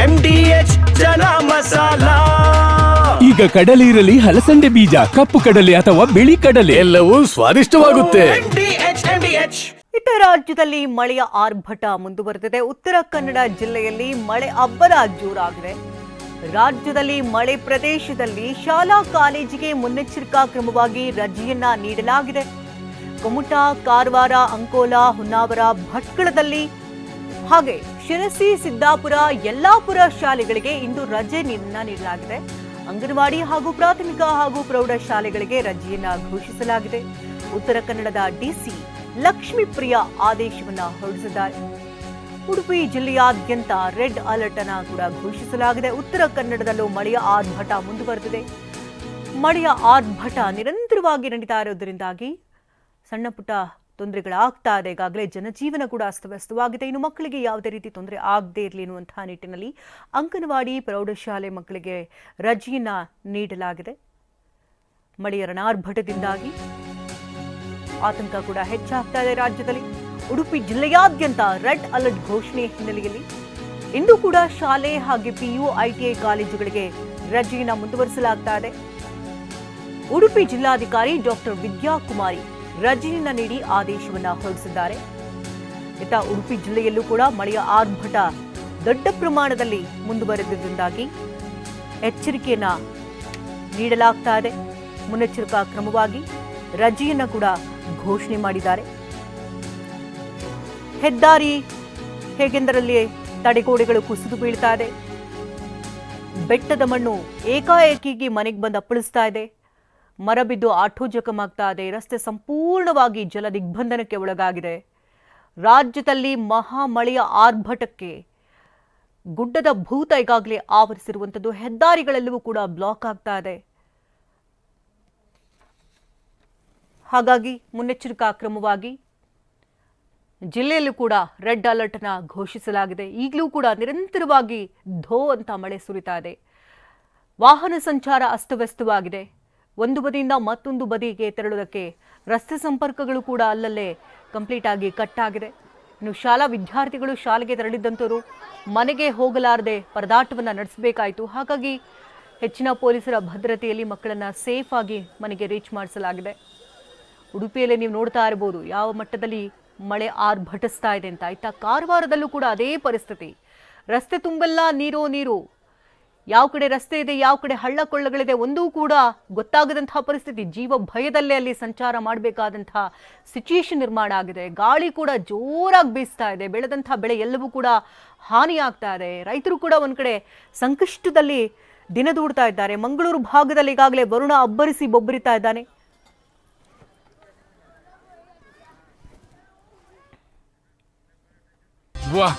M D H chana masala. ಈಗ ಕಡಲೆ ಇರಲಿ ಹಲಸಂಡೆ ಬೀಜ ಕಪ್ಪು ಕಡಲೆ ಅಥವಾ ಬಿಳಿ ಕಡಲೆ. ಎಲ್ಲವೂ ಸ್ವಾದಿಷ್ಟವಾಗುತ್ತೆ. ಇತರ D H M D H ಇತ ರಾಜ್ಯದಲ್ಲಿ ಮಳೆಯ ಆರ್ಭಟ ಮುಂದುವರೆದಿದೆ. ಉತ್ತರ ಕನ್ನಡ ಜಿಲ್ಲೆಯಲ್ಲಿ ಮಳೆ ಅಬ್ಬರ ಜೋರಾಗಿದೆ. ರಾಜ್ಯದಲ್ಲಿ ಮಳೆ ಪ್ರದೇಶದಲ್ಲಿ ಶಾಲಾ ಕಾಲೇಜಿಗೆ ಮುನ್ನೆಚ್ಚರಿಕಾ ಕ್ರಮವಾಗಿ ರಜೆಯನ್ನ ನೀಡಲಾಗಿದೆ. ಕುಮಟಾ ಕಾರವಾರ ಅಂಕೋಲಾ ಹೊನ್ನಾವರ ಭಟ್ಕಳದಲ್ಲಿ ಹಾಗೆ. ಶಿರಸಿ, ಸಿದ್ದಾಪುರ, ಯಲ್ಲಾಪುರ ಶಾಲೆಗಳಿಗೆ ಇಂದು ರಜೆ ನೀಡಲಾಗಿದೆ. ಅಂಗನವಾಡಿ ಹಾಗೂ ಪ್ರಾಥಮಿಕ ಹಾಗೂ ಪ್ರೌಢ ಶಾಲೆಗಳಿಗೆ ರಜೆಯನ್ನ ಘೋಷಿಸಲಾಗಿದೆ. ಉತ್ತರ ಕನ್ನಡದ ಡಿಸಿ ಲಕ್ಷ್ಮೀಪ್ರಿಯ ಆದೇಶವನ್ನ ಹೊರಡಿಸಿದ್ದಾರೆ. ಉಡುಪಿ ಜಿಲ್ಲೆಯಾದ್ಯಂತ ರೆಡ್ ಅಲರ್ಟ್ ಅನ್ನ ಕೂಡ ಘೋಷಿಸಲಾಗಿದೆ. ಉತ್ತರ ಕನ್ನಡದಲ್ಲೂ ಮಳೆಯ ಆರ್ಭಟ ಮುಂದುವರೆದಿದೆ. ಮಳೆಯ ಆರ್ಭಟ ನಿರಂತರವಾಗಿ ನಡೀತಾ ಇರೋದರಿಂದಾಗಿ ಸಣ್ಣ ಪುಟ್ಟ ತೊಂದರೆಗಳಾಗ್ತಾ ಇದೆ. ಈಗಾಗಲೇ ಜನಜೀವನ ಕೂಡ ಅಸ್ತವ್ಯಸ್ತವಾಗಿದೆ. ಇನ್ನು ಮಕ್ಕಳಿಗೆ ಯಾವುದೇ ರೀತಿ ತೊಂದರೆ ಆಗದೇ ಇರಲಿ ಎನ್ನುವಂತಹ ನಿಟ್ಟಿನಲ್ಲಿ ಅಂಗನವಾಡಿ, ಪ್ರೌಢಶಾಲೆ ಮಕ್ಕಳಿಗೆ ರಜೆಯನ್ನ ನೀಡಲಾಗಿದೆ. ಮಳೆಯ ರಣಾರ್ಭಟದಿಂದಾಗಿ ಆತಂಕ ಕೂಡ ಹೆಚ್ಚಾಗ್ತಾ ಇದೆ ರಾಜ್ಯದಲ್ಲಿ. ಉಡುಪಿ ಜಿಲ್ಲೆಯಾದ್ಯಂತ ರೆಡ್ ಅಲರ್ಟ್ ಘೋಷಣೆ ಹಿನ್ನೆಲೆಯಲ್ಲಿ ಇಂದು ಕೂಡ ಶಾಲೆ ಹಾಗೆ ಪಿಯು, ಐಟಿಐ ಕಾಲೇಜುಗಳಿಗೆ ರಜೆಯನ್ನ ಮುಂದುವರಿಸಲಾಗ್ತಾ ಇದೆ. ಉಡುಪಿ ಜಿಲ್ಲಾಧಿಕಾರಿ ಡಾಕ್ಟರ್ ವಿದ್ಯಾಕುಮಾರಿ ರಜೆಯನ್ನ ನೀಡಿ ಆದೇಶವನ್ನ ಹೊರಡಿಸಿದ್ದಾರೆ. ಇತ್ತ ಉಡುಪಿ ಜಿಲ್ಲೆಯಲ್ಲೂ ಕೂಡ ಮಳೆಯ ಆರ್ಭಟ ದೊಡ್ಡ ಪ್ರಮಾಣದಲ್ಲಿ ಮುಂದುವರೆದಿದ್ದರಿಂದಾಗಿ ಎಚ್ಚರಿಕೆಯನ್ನು ನೀಡಲಾಗ್ತಾ ಇದೆ. ಮುನ್ನೆಚ್ಚರಿಕಾ ಕ್ರಮವಾಗಿ ರಜೆಯನ್ನು ಕೂಡ ಘೋಷಣೆ ಮಾಡಿದ್ದಾರೆ. ಹೆದ್ದಾರಿ ಹೇಗೆಂದರಲ್ಲಿ ತಡೆಗೋಡೆಗಳು ಕುಸಿದು ಬೀಳ್ತಾ ಇದೆ. ಬೆಟ್ಟದ ಮಣ್ಣು ಏಕಾಏಕಿಗೆ ಮನೆಗೆ ಬಂದು ಅಪ್ಪಳಿಸ್ತಾ ಇದೆ. ಮರ ಬಿದ್ದು ಆಟೋ ಜಖಮಾಗ್ತಾ ಇದೆ ರಸ್ತೆ ಸಂಪೂರ್ಣವಾಗಿ ಜಲ ದಿಗ್ಬಂಧನಕ್ಕೆ ಒಳಗಾಗಿದೆ. ರಾಜ್ಯದಲ್ಲಿ ಮಹಾ ಮಳೆಯ ಆರ್ಭಟಕ್ಕೆ ಗುಡ್ಡದ ಭೂತ ಈಗಾಗಲೇ ಆವರಿಸಿರುವಂಥದ್ದು. ಹೆದ್ದಾರಿಗಳೆಲ್ಲವೂ ಕೂಡ ಬ್ಲಾಕ್ ಆಗ್ತಾ ಇದೆ. ಹಾಗಾಗಿ ಮುನ್ನೆಚ್ಚರಿಕಾ ಕ್ರಮವಾಗಿ ಜಿಲ್ಲೆಯಲ್ಲೂ ಕೂಡ ರೆಡ್ ಅಲರ್ಟ್ ಘೋಷಿಸಲಾಗಿದೆ. ಈಗಲೂ ಕೂಡ ನಿರಂತರವಾಗಿ ಧೋ ಅಂತ ಮಳೆ ಸುರಿತಾ ಇದೆ. ವಾಹನ ಸಂಚಾರ ಅಸ್ತವ್ಯಸ್ತವಾಗಿದೆ. ಒಂದು ಬದಿಯಿಂದ ಮತ್ತೊಂದು ಬದಿಗೆ ತೆರಳುವುದಕ್ಕೆ ರಸ್ತೆ ಸಂಪರ್ಕಗಳು ಕೂಡ ಅಲ್ಲಲ್ಲೇ ಕಂಪ್ಲೀಟ್ ಆಗಿ ಕಟ್ ಆಗಿದೆ. ಇನ್ನು ಶಾಲಾ ವಿದ್ಯಾರ್ಥಿಗಳು ಶಾಲೆಗೆ ತೆರಳಿದ್ದಂಥವರು ಮನೆಗೆ ಹೋಗಲಾರದೆ ಪರದಾಟವನ್ನು ನಡೆಸಬೇಕಾಯಿತು. ಹಾಗಾಗಿ ಹೆಚ್ಚಿನ ಪೊಲೀಸರ ಭದ್ರತೆಯಲ್ಲಿ ಮಕ್ಕಳನ್ನು ಸೇಫ್ ಆಗಿ ಮನೆಗೆ ರೀಚ್ ಮಾಡಿಸಲಾಗಿದೆ. ಉಡುಪಿಯಲ್ಲಿ ನೀವು ನೋಡ್ತಾ ಇರಬಹುದು ಯಾವ ಮಟ್ಟದಲ್ಲಿ ಮಳೆ ಆರ್ಭಟಿಸ್ತಾ ಇದೆ ಅಂತ. ಆಯ್ತಾ ಕಾರವಾರದಲ್ಲೂ ಕೂಡ ಅದೇ ಪರಿಸ್ಥಿತಿ. ರಸ್ತೆ ತುಂಬೆಲ್ಲ ನೀರೋ, ನೀರು. ಯಾವ ಕಡೆ ರಸ್ತೆ ಇದೆ, ಯಾವ ಕಡೆ ಹಳ್ಳ ಕೊಳ್ಳಗಳಿದೆ ಒಂದೂ ಕೂಡ ಗೊತ್ತಾಗದಂತಹ ಪರಿಸ್ಥಿತಿ. ಜೀವ ಭಯದಲ್ಲೇ ಅಲ್ಲಿ ಸಂಚಾರ ಮಾಡಬೇಕಾದಂತಹ ಸಿಚುಯೇಷನ್ ನಿರ್ಮಾಣ ಆಗಿದೆ. ಗಾಳಿ ಕೂಡ ಜೋರಾಗಿ ಬೀಸ್ತಾ ಇದೆ. ಬೆಳೆದಂತಹ ಬೆಳೆ ಎಲ್ಲವೂ ಕೂಡ ಹಾನಿಯಾಗ್ತಾ ಇದೆ. ರೈತರು ಕೂಡ ಒಂದು ಕಡೆ ಸಂಕಷ್ಟದಲ್ಲಿ ದಿನದೂಡ್ತಾ ಇದ್ದಾರೆ. ಮಂಗಳೂರು ಭಾಗದಲ್ಲಿ ಈಗಾಗಲೇ ವರುಣ ಅಬ್ಬರಿಸಿ ಬೊಬ್ಬರಿತಾ ಇದ್ದಾನೆ. ವಾಹ್